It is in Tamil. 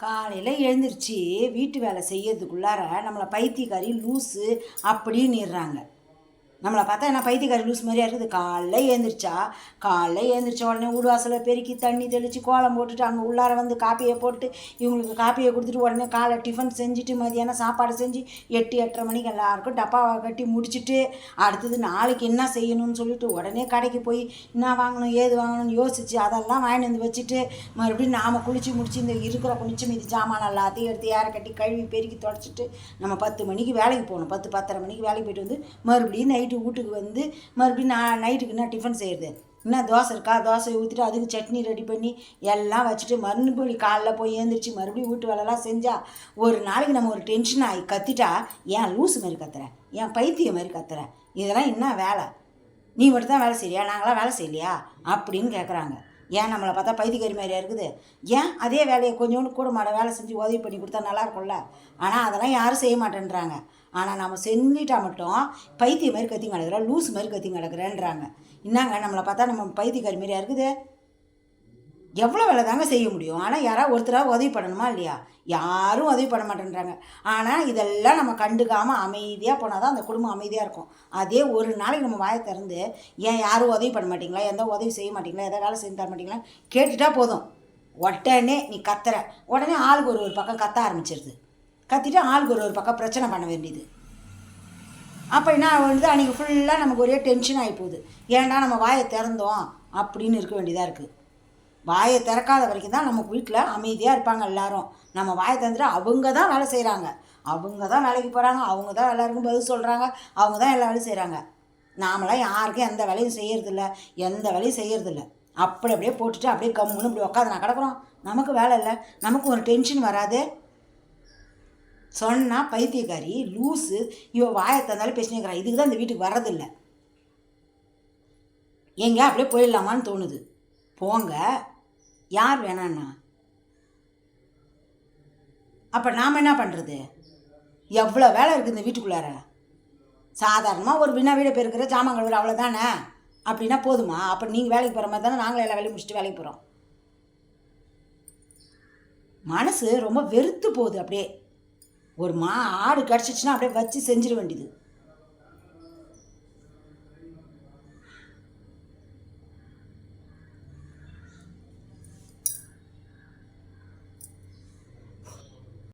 காலையில் எழுந்திரிச்சு வீட்டு வேலை செய்யறதுக்குள்ளார நம்மளை பைத்தியக்காரி லூஸு அப்படின்னுறாங்க நம்மளை பார்த்தா என்ன பைத்தியக்காரி லூஸ் மாதிரியா இருக்குது. காலைல எழுந்திரிச்சா காலைல ஏந்திரிச்ச உடனே வீடு பெருக்கி தண்ணி தெளித்து கோலம் போட்டுட்டு அங்கே உள்ளார வந்து காப்பியை போட்டு இவங்களுக்கு காப்பியை கொடுத்துட்டு உடனே காலை டிஃபன் செஞ்சுட்டு மதியானம் சாப்பாடு செஞ்சு எட்டு எட்டரை மணிக்கு எல்லாருக்கும் டப்பாவை கட்டி முடிச்சுட்டு அடுத்தது நாளைக்கு என்ன செய்யணும்னு சொல்லிட்டு உடனே கடைக்கு போய் என்ன வாங்கணும் ஏது வாங்கணும்னு யோசிச்சு அதெல்லாம் வாங்கிட்டு வந்து வச்சுட்டு மறுபடியும் நாம் குளிச்சு முடிச்சு இந்த இருக்கிற குளிச்சு மீதி ஜாமான் எல்லாத்தையும் எடுத்து ஏற கட்டி கழுவி பெருக்கி தொடச்சிட்டு நம்ம பத்து மணிக்கு வேலைக்கு போகணும். பத்து பத்தரை மணிக்கு வேலைக்கு போயிட்டு வந்து மறுபடியும் நைட்டு வீட்டுக்கு வந்து மறுபடியும் நான் நைட்டுக்கு என்ன டிஃபன் செய்கிறது என்ன தோசை இருக்கா? தோசை ஊற்றிட்டு அதுக்கு சட்னி ரெடி பண்ணி எல்லாம் வச்சுட்டு மறுபடியும் காலைல போய் ஏந்திரிச்சு மறுபடியும் வீட்டு வேலைலாம் செஞ்சால் ஒரு நாளைக்கு நம்ம ஒரு டென்ஷன் ஆகி கத்திட்டா ஏன் லூஸு மாதிரி கத்துறேன் ஏன் பைத்தியம் மாதிரி கத்துறேன் இதெல்லாம் என்ன வேலை? நீ மட்டும் தான் வேலை செய்யா நாங்களாம் வேலை செய்யலையா? அப்படின்னு கேட்குறாங்க ஏன் நம்மளை பார்த்தா பைத்தியக்காரி மாதிரியா இருக்குது? ஏன் அதே வேலையை கொஞ்சோண்டு கூட மாட வேலை செஞ்சு உதவி பண்ணி கொடுத்தா நல்லா இருக்கும்ல? ஆனால் அதெல்லாம் யாரும் செய்ய மாட்டேன்றாங்க. ஆனால் நம்ம செஞ்சிட்டா மட்டும் பைத்தியம் மாதிரி கத்தி கிடக்குறோம் லூஸ் மாதிரி கத்தி கிடக்குறேன்றாங்க. என்னங்க நம்மளை பார்த்தா நம்ம பைத்தியக்காரி மாதிரியா இருக்குது? எவ்வளோ வேலை தாங்க செய்ய முடியும்? ஆனால் யாராவது ஒருத்தராக உதவி பண்ணணுமா இல்லையா? யாரும் உதவி பண்ண மாட்டேன்றாங்க. ஆனால் இதெல்லாம் நம்ம கண்டுக்காமல் அமைதியாக போனால் தான் அந்த குடும்பம் அமைதியாக இருக்கும். அதே ஒரு நாளைக்கு நம்ம வாயை திறந்து ஏன் யாரும் உதவி பண்ண மாட்டிங்களா? எந்த உதவி செய்ய மாட்டிங்களா? எதாவது வேலை செஞ்சு தர மாட்டிங்களா? கேட்டுட்டா போதும். உடனே நீ கத்துற. உடனே ஆளுக்கு ஒரு ஒரு பக்கம் கத்த ஆரம்பிச்சிருது. கத்திட்டு ஆளுக்கு ஒரு ஒரு பக்கம் பிரச்சனை பண்ண வேண்டியது. அப்போ என்ன வந்து அன்றைக்கி ஃபுல்லாக நமக்கு ஒரே டென்ஷன் ஆகி போகுது. ஏன்டா நம்ம வாயை திறந்தோம்? அப்படின்னு இருக்க வேண்டியதாக இருக்குது வாயை திறக்காத வரைக்கும் தான் நம்ம வீட்டில் அமைதியாக இருப்பாங்க எல்லாரும். நம்ம வாயை திறந்துட்டு அவங்க தான் வேலை செய்கிறாங்க அவங்க தான் வேலைக்கு போகிறாங்க அவங்க தான் எல்லாருக்கும் பதில் சொல்கிறாங்க அவங்க தான் எல்லா வேலையும் செய்கிறாங்க நாமளாம் யாருக்கும் எந்த வேலையும் செய்யறதில்ல. எந்த வேலையும் செய்யறதில்ல. அப்படி அப்படியே போட்டுட்டு அப்படியே கம்முன்னு இப்படி உட்காந்து நான் கிடக்குறோம். நமக்கு வேலை இல்லை. நமக்கு ஒரு டென்ஷன் வராது. சொன்னால் பைத்தியக்காரி லூஸு இவ வாயை தந்தாலும் பேசினேக்கிறான் இதுக்கு தான் இந்த வீட்டுக்கு வர்றதில்லை. எங்கே அப்படியே போயிடலாமான்னு தோணுது. போங்க. யார் வேணான்னா? அப்போ நாம் என்ன பண்ணுறது எவ்வளோ வேலை இருக்குது இந்த வீட்டுக்குள்ளார? சாதாரணமாக ஒரு வினா வீட பெருக்கிற ஜாமான் கழுவுற அவ்வளோதானே அப்படின்னா போதுமா? அப்போ நீங்கள் வேலைக்கு போகிற மாதிரி தானே நாங்களும் எல்லா வேலையும் முடிச்சுட்டு வேலைக்கு போகிறோம் மனசு ரொம்ப வெறுத்து போகுது அப்படியே. ஒரு மா ஆடு கிடச்சிச்சின்னா அப்படியே வச்சு செஞ்சிட வேண்டியது.